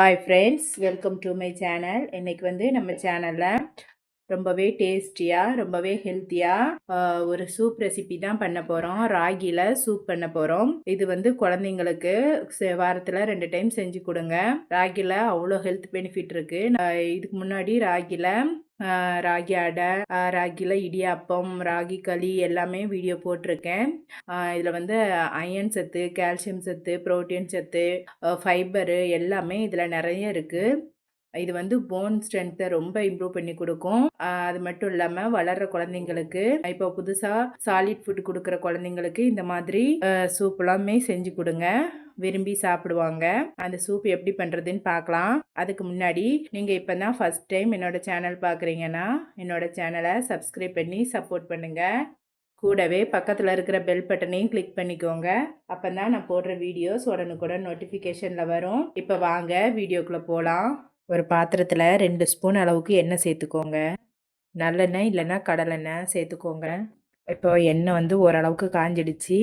Hi friends welcome to my channel இன்றைக்கி வந்து நம்ம சேனலில் ரொம்பவே டேஸ்டியாக ரொம்பவே ஹெல்த்தியாக ஒரு சூப் ரெசிபி தான் பண்ண போகிறோம் ராகியில் சூப் பண்ண போகிறோம் இது வந்து குழந்தைங்களுக்கு வாரத்தில் ரெண்டு டைம் செஞ்சு கொடுங்க. ராகியில் அவ்வளோ ஹெல்த் பெனிஃபிட் இருக்குது இதுக்கு முன்னாடி ராகியில் ராகி அடை ராகியில் இடியாப்பம் ராகி களி எல்லாமே வீடியோ போட்டிருக்கேன். இதில் வந்து அயன் சத்து கால்சியம் சத்து ப்ரோட்டீன் சத்து ஃபைபரு எல்லாமே இதில் நிறைய இருக்குது இது வந்து போன் ஸ்ட்ரென்த்தை ரொம்ப இம்ப்ரூவ் பண்ணி கொடுக்கும். அது மட்டும் இல்லாமல் வளர்கிற குழந்தைங்களுக்கு இப்போ புதுசாக சாலிட் ஃபுட் கொடுக்குற குழந்தைங்களுக்கு இந்த மாதிரி சூப் எல்லாமே செஞ்சு கொடுங்க. விரும்பி சாப்பிடுவாங்க. அந்த சூப் எப்படி பண்ணுறதுன்னு பார்க்கலாம். அதுக்கு முன்னாடி நீங்கள் இப்போ தான் ஃபஸ்ட் டைம் என்னோடய சேனல் பார்க்குறீங்கன்னா என்னோடய சேனலை சப்ஸ்கிரைப் பண்ணி சப்போர்ட் பண்ணுங்கள் கூடவே பக்கத்தில் இருக்கிற பெல் பட்டனையும் கிளிக் பண்ணிக்கோங்க. அப்போ தான் நான் போடுற வீடியோஸ் உடனுக்குடன் நோட்டிஃபிகேஷனில் வரும். இப்போ வாங்க வீடியோக்குள்ளே போகலாம் ஒரு பாத்திரத்தில் ரெண்டு ஸ்பூன் அளவுக்கு எண்ணெய் சேர்த்துக்கோங்க. நல்லெண்ணெய் இல்லைன்னா கடலெண்ணெய் சேர்த்துக்கோங்க. இப்போ எண்ணெய் வந்து ஓரளவுக்கு காஞ்சிடுச்சு.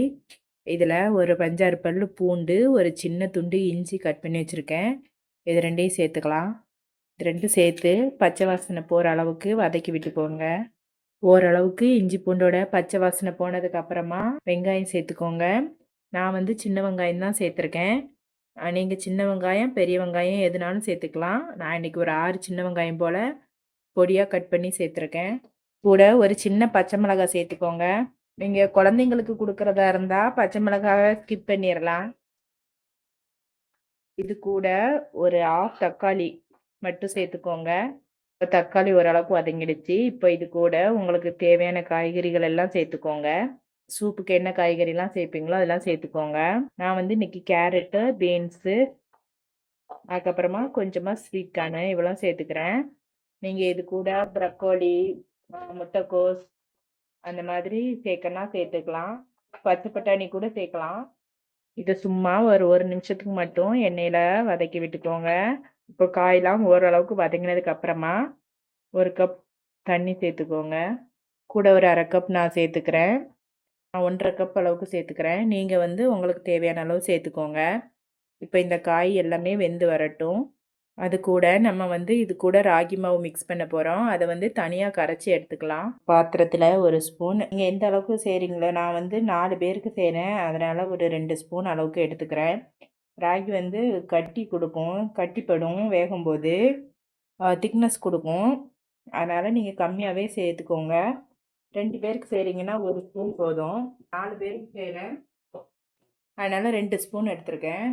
இதில் ஒரு பஞ்சாறு பல் பூண்டு ஒரு சின்ன துண்டு இஞ்சி கட் பண்ணி வச்சுருக்கேன். இது ரெண்டையும் சேர்த்துக்கலாம். இது ரெண்டும் சேர்த்து பச்சை வாசனை போகிற அளவுக்கு வதக்கி விட்டுக்கோங்க ஓரளவுக்கு இஞ்சி பூண்டோட பச்சை வாசனை போனதுக்கப்புறமா வெங்காயம் சேர்த்துக்கோங்க. நான் வந்து சின்ன வெங்காயம் தான் சேர்த்துருக்கேன். நீங்கள் சின்ன வெங்காயம் பெரிய வெங்காயம் எதுனாலும் சேர்த்துக்கலாம். நான் இன்றைக்கி ஒரு ஆறு சின்ன வெங்காயம் போல் பொடியாக கட் பண்ணி சேர்த்துருக்கேன். கூட ஒரு சின்ன பச்சை மிளகாய் சேர்த்துக்கோங்க. நீங்கள் குழந்தைங்களுக்கு கொடுக்குறதா இருந்தால் பச்சை மிளகாவை ஸ்கிப் பண்ணிடலாம் இது கூட ஒரு ஆஃப் தக்காளி மட்டும் சேர்த்துக்கோங்க. இப்போ தக்காளி ஓரளவுக்கு வதங்கிடுச்சு. இப்போ இது கூட உங்களுக்கு தேவையான காய்கறிகள் எல்லாம் சேர்த்துக்கோங்க. சூப்புக்கு என்ன காய்கறிலாம் சேர்ப்பீங்களோ அதெல்லாம் சேர்த்துக்கோங்க. நான் வந்து இன்னைக்கு கேரட்டு பீன்ஸு அதுக்கப்புறமா கொஞ்சமாக ஸ்வீட் கார்னு இவ்வளோ சேர்த்துக்கிறேன். நீங்கள் இது கூட ப்ரக்கோலி முட்டைக்கோஸ் அந்த மாதிரி சேர்க்கனா சேர்த்துக்கலாம். பச்சை பட்டாணி கூட சேர்க்கலாம். இதை சும்மா ஒரு ஒரு நிமிஷத்துக்கு மட்டும் எண்ணெயில் வதக்கி விட்டுக்கோங்க. இப்போ காயெல்லாம் ஓரளவுக்கு வதங்கினதுக்கு அப்புறமா ஒரு கப் தண்ணி சேர்த்துக்கோங்க. கூட ஒரு அரை கப் நான் சேர்த்துக்கிறேன். நான் ஒன்றரை கப் அளவுக்கு சேர்த்துக்கிறேன். நீங்கள் வந்து உங்களுக்கு தேவையான அளவு சேர்த்துக்கோங்க. இப்போ இந்த காய் எல்லாமே வெந்து வரட்டும். அது கூட நம்ம வந்து இது கூட ராகி மாவு மிக்ஸ் பண்ண போகிறோம் அதை வந்து தனியாக கரைச்சி எடுத்துக்கலாம். பாத்திரத்தில் ஒரு ஸ்பூன் நீங்கள் எந்த அளவுக்கு செய்கிறீங்களோ நான் வந்து நாலு பேருக்கு செய்கிறேன் அதனால் ஒரு ரெண்டு ஸ்பூன் அளவுக்கு எடுத்துக்கிறேன். ராகி வந்து கட்டி கொடுக்கும். கட்டிப்படும். வேகும்போது திக்னஸ் கொடுக்கும். அதனால் நீங்கள் கம்மியாகவே சேர்த்துக்கோங்க. ரெண்டு பேருக்கு செய்கிறீங்கன்னா ஒரு ஸ்பூன் போதும். நாலு பேருக்கு செய்கிறேன் அதனால் ரெண்டு ஸ்பூன் எடுத்திருக்கேன்.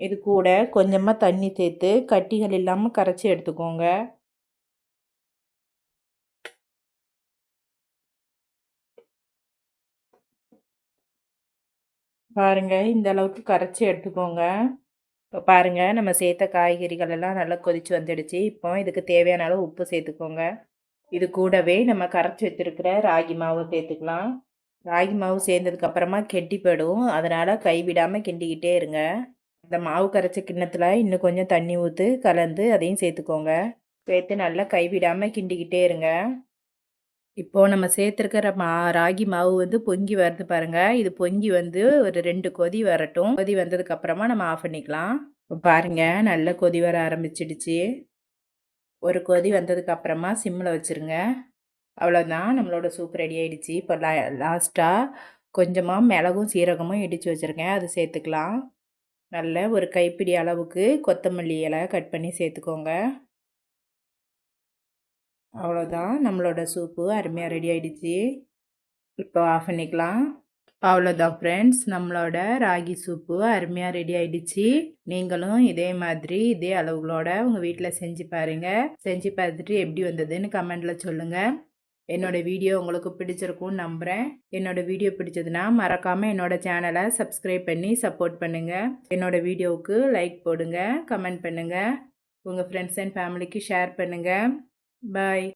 இது கூட கொஞ்சமாக தண்ணி சேர்த்து கட்டிகள் இல்லாமல் கரைச்சி எடுத்துக்கோங்க. பாருங்கள் இந்த அளவுக்கு கரைச்சி எடுத்துக்கோங்க. இப்போ பாருங்கள் நம்ம சேர்த்த காய்கறிகள் எல்லாம் நல்லா கொதித்து வந்துடுச்சு. இப்போ இதுக்கு தேவையான அளவு உப்பு சேர்த்துக்கோங்க. இது கூடவே நம்ம கரைச்சி வச்சுருக்கிற ராகி மாவு சேர்த்துக்கலாம். ராகி மாவு சேர்ந்ததுக்கப்புறமா கெட்டிப்படும் போயிடும். அதனால் கைவிடாமல் கிண்டிக்கிட்டே இருங்க. இந்த மாவு கரைச்ச கிண்ணத்தில் இன்னும் கொஞ்சம் தண்ணி ஊற்று கலந்து அதையும் சேர்த்துக்கோங்க. சேர்த்து நல்லா கைவிடாமல் கிண்டிக்கிட்டே இருங்க. இப்போது நம்ம சேர்த்துருக்கிற மா ராகி மாவு வந்து பொங்கி வருது பாருங்கள் இது பொங்கி வந்து ஒரு ரெண்டு கொதி வரட்டும். கொதி வந்ததுக்கப்புறமா நம்ம ஆஃப் பண்ணிக்கலாம். பாருங்கள் நல்லா கொதி வர ஆரம்பிச்சிடுச்சு. ஒரு கொதி வந்ததுக்கு அப்புறமா சிம்மில் வச்சுருங்க. அவ்வளோதான் நம்மளோட சூப் ரெடி ஆகிடுச்சு இப்போ லா லாஸ்ட்டாக கொஞ்சமாக மிளகும் சீரகமும் இடித்து வச்சுருக்கேன். அது சேர்த்துக்கலாம். நல்ல ஒரு கைப்பிடி அளவுக்கு கொத்தமல்லி இலை கட் பண்ணி சேர்த்துக்கோங்க. அவ்வளோதான் நம்மளோட சூப்பு அருமையாக ரெடி ஆகிடுச்சு இப்போ ஆஃப் பண்ணிக்கலாம். அவ்வளோதான் ஃப்ரெண்ட்ஸ் நம்மளோட ராகி சூப்பு அருமையாக ரெடி ஆயிடுச்சு. நீங்களும் இதே மாதிரி இதே அளவுகளோட உங்கள் வீட்டில் செஞ்சு பாருங்கள் செஞ்சு பார்த்துட்டு எப்படி வந்ததுன்னு கமெண்டில் சொல்லுங்கள் என்னோடய வீடியோ உங்களுக்கு பிடிச்சிருக்கும்னு நம்புகிறேன் என்னோடய வீடியோ பிடிச்சதுன்னா மறக்காமல் என்னோடய சேனலை சப்ஸ்கிரைப் பண்ணி சப்போர்ட் பண்ணுங்கள் என்னோடய வீடியோவுக்கு லைக் போடுங்க கமெண்ட் பண்ணுங்கள் உங்கள் ஃப்ரெண்ட்ஸ் அண்ட் ஃபேமிலிக்கு ஷேர் பண்ணுங்கள் பாய்